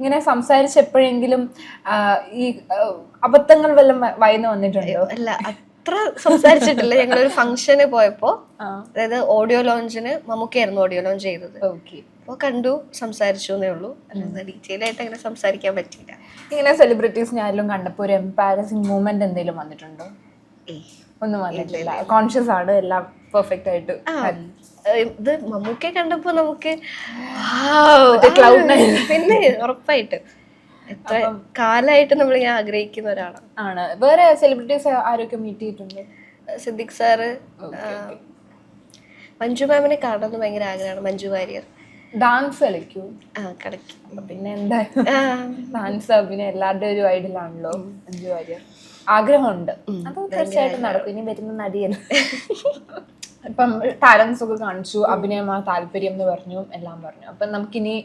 [SPEAKER 1] ഇങ്ങനെ സംസാരിച്ചെപ്പോഴെങ്കിലും ഈ അബദ്ധങ്ങൾ വല്ലതും വായിന്ന് വന്നിട്ടുണ്ടോ?
[SPEAKER 2] അല്ല അത്ര സംസാരിച്ചിട്ടില്ല. ഞങ്ങൾ ഒരു ഫംഗ്ഷന് പോയപ്പോ അതായത് ഓഡിയോ ലോഞ്ചിന് മമ്മൂക്കായിരുന്നു ഓഡിയോ ലോഞ്ച് ചെയ്തത്.
[SPEAKER 1] ഓക്കെ
[SPEAKER 2] അപ്പോൾ കണ്ടു സംസാരിച്ചു എന്നേ ഉള്ളൂ അല്ലാതെ ഡീറ്റെയിൽ ആയിട്ട് അങ്ങനെ സംസാരിക്കാൻ പറ്റിയില്ല.
[SPEAKER 1] ഇങ്ങനെ സെലിബ്രിറ്റീസ് ഞാനും കണ്ടപ്പോൾ ഒരു എംപാരസിംഗ് മൂമെന്റ് എന്തെങ്കിലും വന്നിട്ടുണ്ടോ. ഒന്നും വന്നിട്ടില്ല. കോൺഷ്യസ് ആണ് എല്ലാം പെർഫെക്റ്റ് ആയിട്ട്.
[SPEAKER 2] ഇത് മമ്മൂക്കെ കണ്ടപ്പോ നമുക്ക് പിന്നെ ഉറപ്പായിട്ട്. എത്ര കാലായിട്ട് നമ്മൾ ഞാൻ ആഗ്രഹിക്കുന്ന ഒരാളാണ്
[SPEAKER 1] ആണ്. വേറെ സെലിബ്രിറ്റീസ് ആരൊക്കെ മീറ്റ് ചെയ്തിട്ടുണ്ട്?
[SPEAKER 2] സിദ്ദിഖ് സാറ് മഞ്ജു മാമിനെ കാണണമെന്ന് ഭയങ്കര ആഗ്രഹമാണ് മഞ്ജു വാര്യർ.
[SPEAKER 1] ഡാൻസ് കളിക്കൂ.
[SPEAKER 2] ആ
[SPEAKER 1] കളിക്കും. പിന്നെ എന്താ? ഡാൻസ് പിന്നെ എല്ലാവരുടെയും ഒരു ഐഡലാണല്ലോ മഞ്ജു വാര്യർ. ആഗ്രഹമുണ്ട്. അത് തീർച്ചയായിട്ടും നടക്കും. ഇനി വരുന്ന നടിയല്ല? ഇപ്പം ടാലൻസ് ഒക്കെ കാണിച്ചു അഭിനയമാ താല്പര്യം എന്ന് പറഞ്ഞു എല്ലാം പറഞ്ഞു. അപ്പം നമുക്കിനി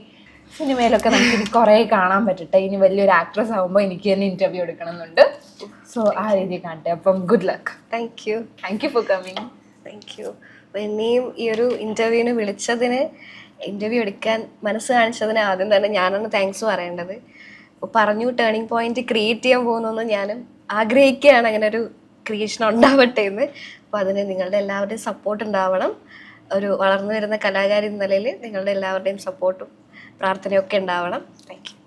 [SPEAKER 1] സിനിമയിലൊക്കെ നമുക്ക് ഇനി കുറേ കാണാൻ പറ്റട്ടെ. ഇനി വലിയൊരു ആക്ട്രസ് ആകുമ്പോൾ എനിക്ക് തന്നെ ഇന്റർവ്യൂ എടുക്കണമെന്നുണ്ട്. സോ ആ രീതി കാണട്ടെ. അപ്പം good luck
[SPEAKER 2] thank you
[SPEAKER 1] thank you for coming
[SPEAKER 2] thank you എന്നെയും ഈ ഒരു ഇന്റർവ്യൂവിന് വിളിച്ചതിന് ഇന്റർവ്യൂ എടുക്കാൻ മനസ്സ് കാണിച്ചതിന് ആദ്യം തന്നെ ഞാനാണ് താങ്ക്സ് പറയേണ്ടത്. പറഞ്ഞു ടേണിംഗ് പോയിന്റ് ക്രിയേറ്റ് ചെയ്യാൻ പോകുന്നു ഞാനും ആഗ്രഹിക്കുകയാണ്. അങ്ങനെ ഒരു ക്രിയേഷൻ ഉണ്ടാവട്ടെ എന്ന്. അപ്പോൾ അതിന് നിങ്ങളുടെ എല്ലാവരുടെയും സപ്പോർട്ട് ഉണ്ടാവണം. ഒരു വളർന്നു വരുന്ന കലാകാരി എന്ന നിലയിൽ നിങ്ങളുടെ എല്ലാവരുടെയും സപ്പോർട്ടും പ്രാർത്ഥനയൊക്കെ ഉണ്ടാവണം. താങ്ക്